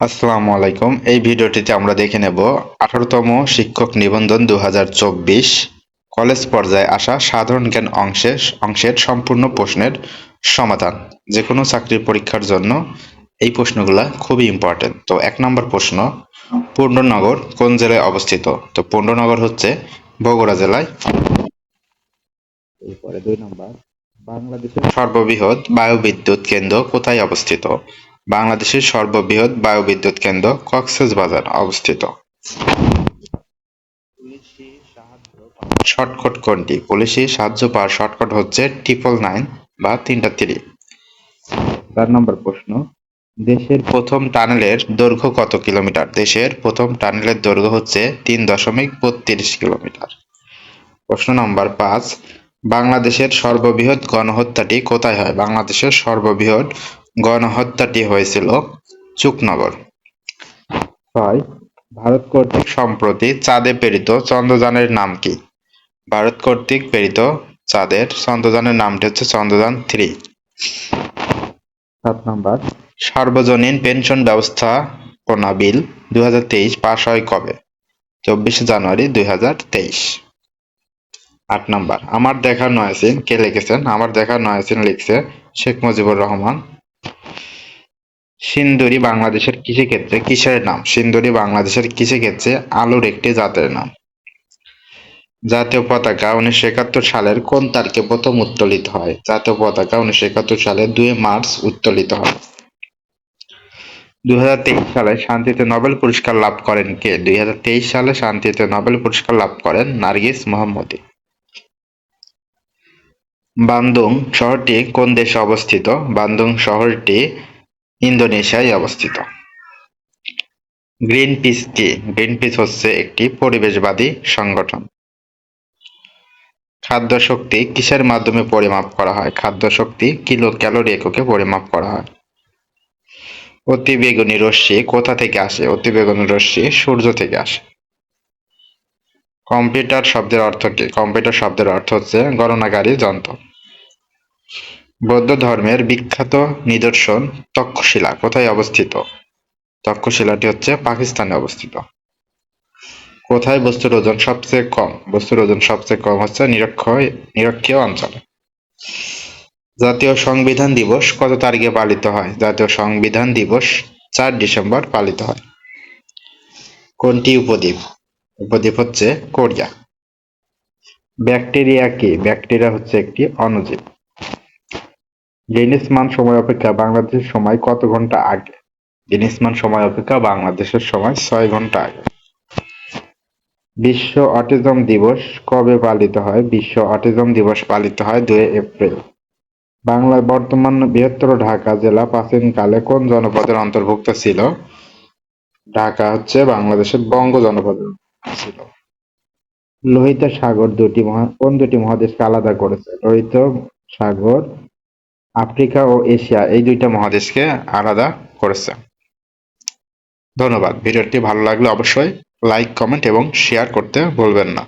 আসসালামু আলাইকুম এই ভিডিওটিতে আমরা দেখে নেব আঠারোতম শিক্ষক নিবন্ধন দুহাজার চব্বিশ। কলেজ পর্যায়ে আসা সাধারণ জ্ঞান অংশের অংশের সম্পূর্ণ প্রশ্নের সমাধান যে কোনো চাকরির পরীক্ষার জন্য। এই প্রশ্নগুলা খুবই ইম্পর্টেন্ট তো এক নম্বর প্রশ্ন, পূর্ণনগর কোন জেলায় অবস্থিত? তো পূর্ণনগর হচ্ছে বগুড়া জেলায়। এরপরে দুই নম্বর, বাংলাদেশের সর্ববৃহৎ বায়ুবিদ্যুৎ কেন্দ্র কোথায় অবস্থিত? বাংলাদেশের সর্ববৃহৎ বায়ুবিদ্যুৎ কেন্দ্র কক্সবাজার অবস্থিত। শর্টকাট কোনটি? পুলিশি সাহায্য পাওয়ার শর্টকাট হচ্ছে ট্রিপল নাইন বা তিনটা তিরি চার নম্বর প্রশ্ন দেশের প্রথম টানেলের দৈর্ঘ্য কত কিলোমিটার? দেশের প্রথম টানেলের দৈর্ঘ্য হচ্ছে তিন দশমিক বত্রিশ কিলোমিটার। প্রশ্ন নম্বর পাঁচ বাংলাদেশের সর্ববৃহৎ গণহত্যাটি কোথায় হয়? বাংলাদেশের সর্ববৃহৎ গণহত্যাটি হয়েছিল চুকনগর। ছয় ভারত কর্তৃক সম্প্রতি চাঁদে প্রেরিত চন্দ্রযানের নাম কি? ভারত কর্তৃক প্রেরিত চাঁদের চন্দ্রযানের নামটি হচ্ছে চন্দ্রযান থ্রি। সাত নম্বর। সার্বজনীন পেনশন ব্যবস্থাপনা বিল দুই পাশ হয় কবে? চব্বিশে জানুয়ারি দুই হাজার তেইশ। আট নম্বর। আমার দেখা নয়াসিন কে লিখেছেন? আমার দেখা নয়াসিন লিখছে শেখ মুজিবুর রহমান। সিন্দুরি বাংলাদেশের কৃষিক্ষেত্রে কিসের নাম? সিন্দুরি বাংলাদেশের কৃষিক্ষেত্রে আলুর একটি জাতের নাম। জাতীয় পতাকা উনিশশো একাত্তর সালের কোন তারিখে প্রথম উত্তোলিত হয়? জাতীয় পতাকা উনিশশো একাত্তর সালের দুই মার্চ উত্তোলিত হয়। দুই হাজার তেইশ সালে শান্তিতে নোবেল পুরস্কার লাভ করেন কে? দুই হাজার তেইশ সালে শান্তিতে নোবেল পুরস্কার লাভ করেন নার্গিস মোহাম্মদী। বান্দুং শহরটি কোন দেশে অবস্থিত? বান্দুং শহরটি ইন্দোনেশিয়ায় অবস্থিত। গ্রিন পিস কি গ্রিন পিস হচ্ছে একটি পরিবেশবাদী সংগঠন। খাদ্য শক্তি কিসের মাধ্যমে পরিমাপ করা হয়? খাদ্য শক্তি কিলো, ক্যালোরি এককে পরিমাপ করা হয়। অতিবেগুনি রশ্মি কোথা থেকে আসে? অতিবেগুনি রশ্মি সূর্য থেকে আসে। কম্পিউটার শব্দের অর্থ কি? কম্পিউটার শব্দের অর্থ হচ্ছে গণনাকারী যন্ত্র। বৌদ্ধ ধর্মের বিখ্যাত নিদর্শন তক্ষশিলা। কোথায় অবস্থিত? তক্ষশিলাটি হচ্ছে পাকিস্তানে অবস্থিত। কোথায় বস্তুর ওজন সবচেয়ে কম? বস্তুর ওজন সবচেয়ে কম হচ্ছে নিরক্ষয়, নিরক্ষীয় অঞ্চলে। জাতীয় সংবিধান দিবস কত তারিখে পালিত হয়? জাতীয় সংবিধান দিবস চার ডিসেম্বর পালিত হয়। কোনটি উপদ্বীপ? উপদ্বীপ হচ্ছে কোরিয়া। ব্যাকটেরিয়া কি? ব্যাকটেরিয়া হচ্ছে একটি অণুজীব। গ্রিনিস মান সময় অপেক্ষা বাংলাদেশের সময় কত ঘণ্টা আগে? গ্রিনিস মান সময় অপেক্ষা বাংলাদেশের সময় ছয় ঘণ্টা আগে। বিশ্ব অটিজম দিবস কবে পালিত হয়? বিশ্ব অটিজম দিবস পালিত হয় দুই এপ্রিল। বাংলার বর্তমান বৃহত্তর ঢাকা জেলা প্রাচীনকালে কোন জনপদের অন্তর্ভুক্ত ছিল? ঢাকা হচ্ছে বাংলাদেশের বঙ্গ জনপদের ছিল। লোহিত সাগর দুটি মহা কোন দুটি মহাদেশকে আলাদা করেছে? লোহিত সাগর আফ্রিকা ও এশিয়া এই দুইটা মহাদেশকে আলাদা করেছে। ধন্যবাদ। ভিডিওটি ভালো লাগলে অবশ্যই লাইক কমেন্ট এবং শেয়ার করতে ভুলবেন না।